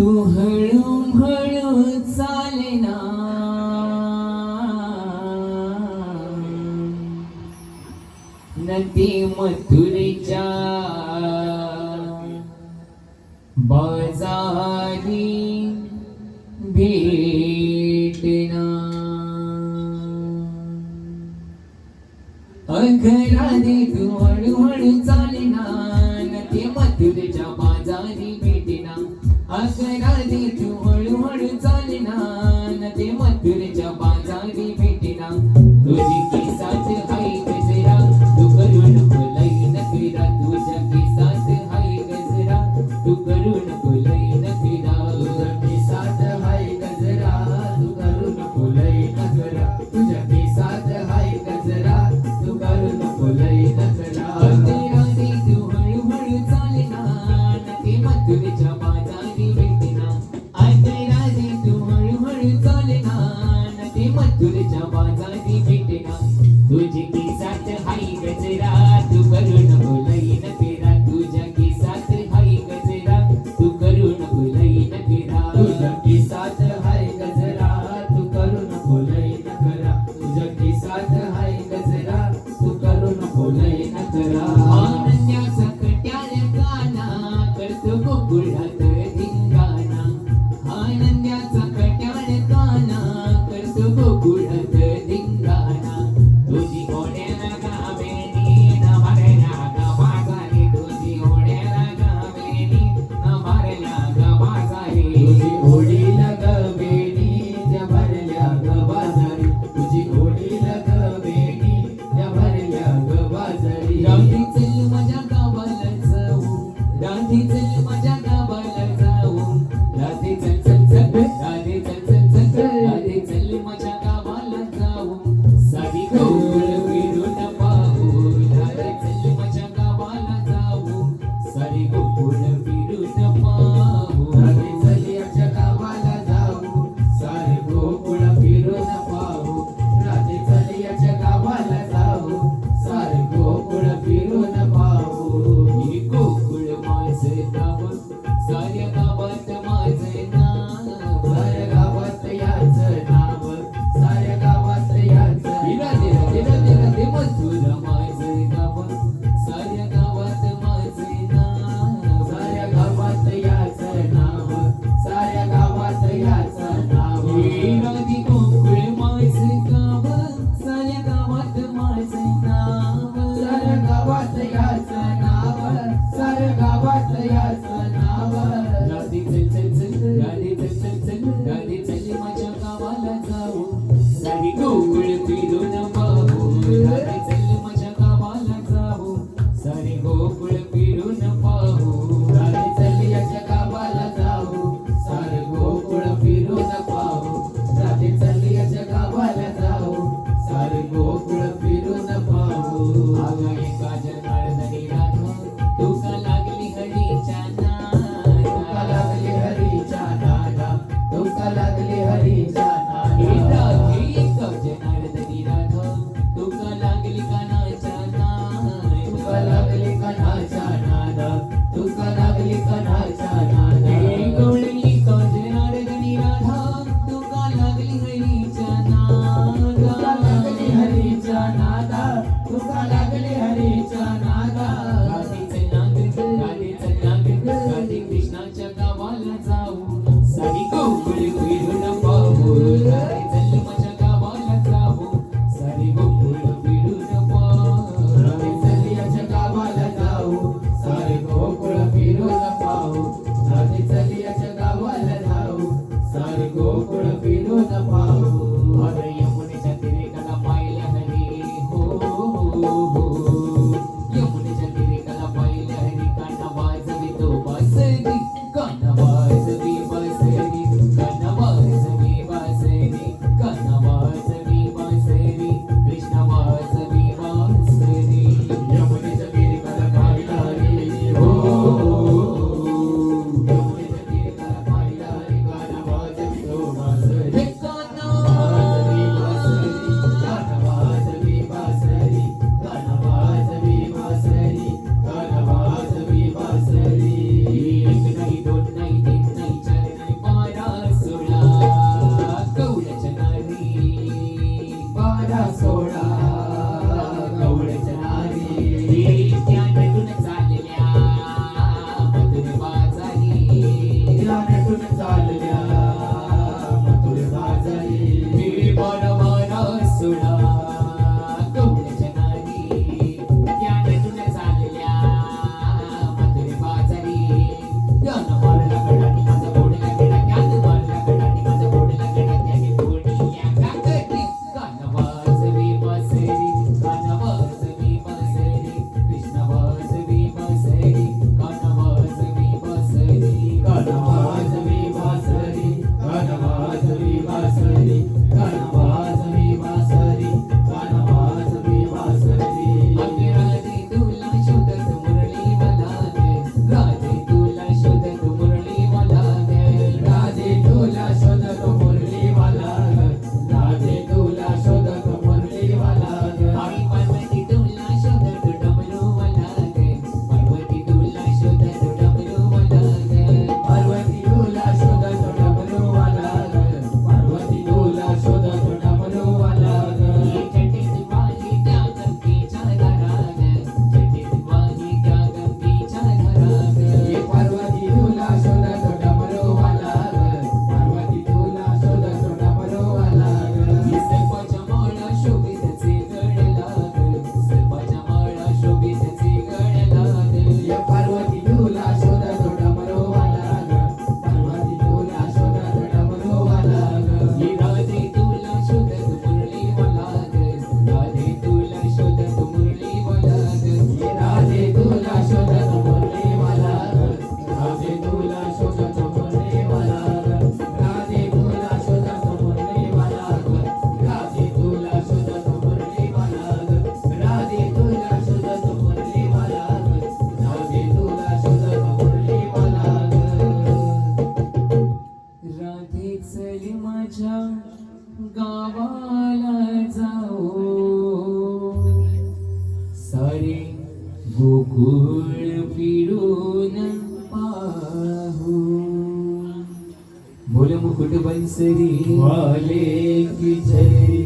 तू हळू हळू चाले नदी मथुरेच्या बाजारी भेटना. अघराने तू हळूहळू चा मधुर जवा गादी भेटना तुझे की Amém. लागले हरीचा you. कुटुंब वाले की जय।